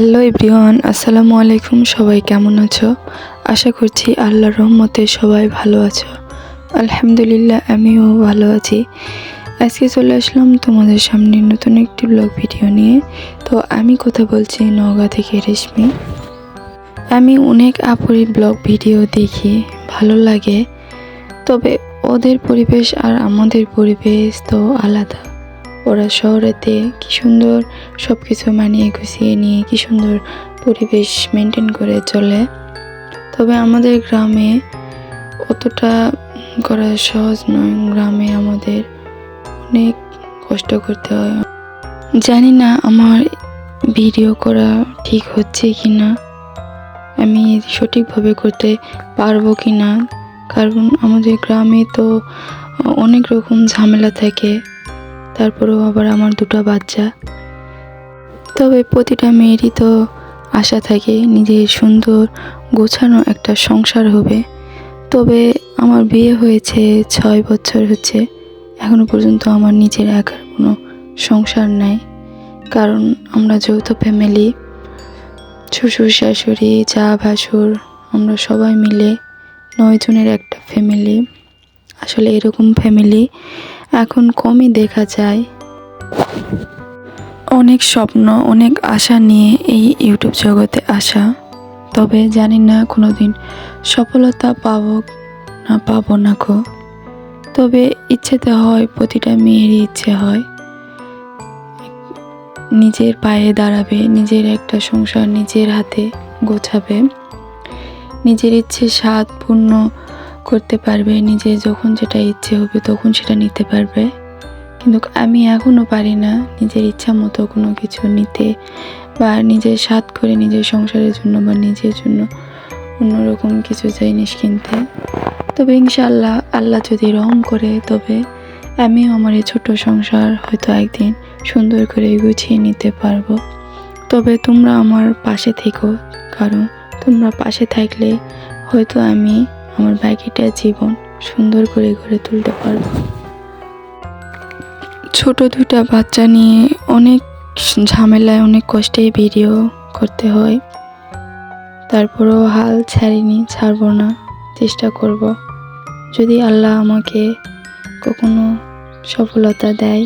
Hello everyone, আসসালামু আলাইকুম, সবাই কেমন আছো? আশা করছি আল্লাহর রহমতে সবাই ভালো আছো। আলহামদুলিল্লাহ, আমিও ভালো আছি। আজকে চলে আসলাম তোমাদের সামনে নতুন একটি ব্লগ ভিডিও নিয়ে। তো আমি কথা বলছি নওগাঁ থেকে রেশমি। আমি অনেক আপুরি ব্লগ ভিডিও দেখি, ভালো লাগে। তবে ওদের পরিবেশ আর আমাদের পরিবেশ তো আলাদা। ওরা শহরেতে কি সুন্দর সব কিছু মানিয়ে গুছিয়ে নিয়ে কি সুন্দর পরিবেশ মেনটেন করে চলে। তবে আমাদের গ্রামে অতটা করা সহজ নয়। গ্রামে আমাদের অনেক কষ্ট করতে হয়। জানি না আমার ভিডিও করা ঠিক হচ্ছে কি না আমি সঠিকভাবে করতে পারব কি না কারণ আমাদের গ্রামে তো অনেক রকম ঝামেলা থাকে। তারপরেও আবার আমার দুটো বাচ্চা। তবে প্রতিটা মেয়েরই তো আশা থাকে, নিজের সুন্দর গোছানো একটা সংসার হবে। তবে আমার বিয়ে হয়েছে ছয় বছর হচ্ছে। এখনও পর্যন্ত আমার নিজের একার কোনো সংসার নাই। কারণ আমরা যৌথ ফ্যামিলি, শ্বশুর, শাশুড়ি চা ভাসুর, আমরা সবাই মিলে নয় জনের একটা ফ্যামিলি। আসলে এরকম ফ্যামিলি এখন কমই দেখা যায়। অনেক স্বপ্ন, অনেক আশা নিয়ে এই ইউটিউব জগতে আসা। তবে জানি না কোনো দিন সফলতা পাবো না পাবো না কো তবে ইচ্ছেতে হয়, প্রতিটা মেয়েরই ইচ্ছে হয়। নিজের পায়ে দাঁড়াবে, নিজের একটা সংসার নিজের হাতে গোছাবে। নিজের ইচ্ছে স্বাদ পূর্ণ করতে পারবে, নিজে যখন যেটা ইচ্ছে হবে তখন সেটা নিতে পারবে। কিন্তু আমি এখনও পারি না নিজের ইচ্ছা মতো কোনো কিছু নিতে বা নিজের স্বাদ করে নিজের সংসারের জন্য বা নিজের জন্য অন্যরকম কিছু জিনিস কিনতে। তবে ইনশাল্লাহ আল্লাহ যদি রহম করে, তবে আমিও আমার এই ছোট সংসার হয়তো একদিন সুন্দর করে গুছিয়ে নিতে পারব। তবে তোমরা আমার পাশে থেকো, কারণ তোমরা পাশে থাকলে হয়তো আমি আমার বাকিটা জীবন সুন্দর করে গড়ে তুলতে পারব ছোট দুটা বাচ্চা নিয়ে অনেক ঝামেলায়, অনেক কষ্টে ভিডিও করতে হয়। তারপরেও হাল ছাড়িনি, ছাড়বো না, চেষ্টা করব। যদি আল্লাহ আমাকে কখনো সফলতা দেয়,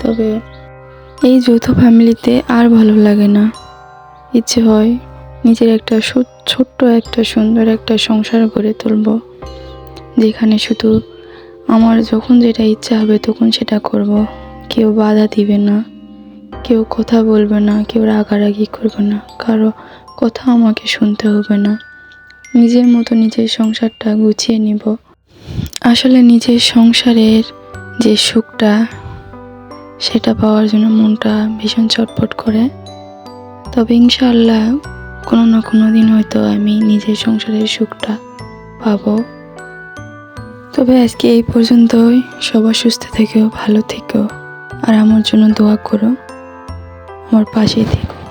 তবে এই যৌথ ফ্যামিলিতে আর ভালো লাগে না। ইচ্ছে হয় নিজের একটা ছোট্ট একটা সুন্দর একটা সংসার গড়ে তুলব। যেখানে শুধু আমার যখন যেটা ইচ্ছা হবে তখন সেটা করব। কেউ বাধা দিবে না, কেউ কথা বলবে না, কেউ রাগারাগি করবে না, কারও কথা আমাকে শুনতে হবে না। নিজের মতো নিজের সংসারটা গুছিয়ে নিব। আসলে নিজের সংসারের যে সুখটা, সেটা পাওয়ার জন্য মনটা ভীষণ চটপট করে। তবে ইনশাআল্লাহ কোনো না কোনো দিন হয়তো আমি নিজের সংসারের সুখটা পাবো। তবে আজকে এই পর্যন্তই। সবার সুস্থ থেকেও ভালো থেকেও আর আমার জন্য দোয়া করো। আমার পাশেই থেকো।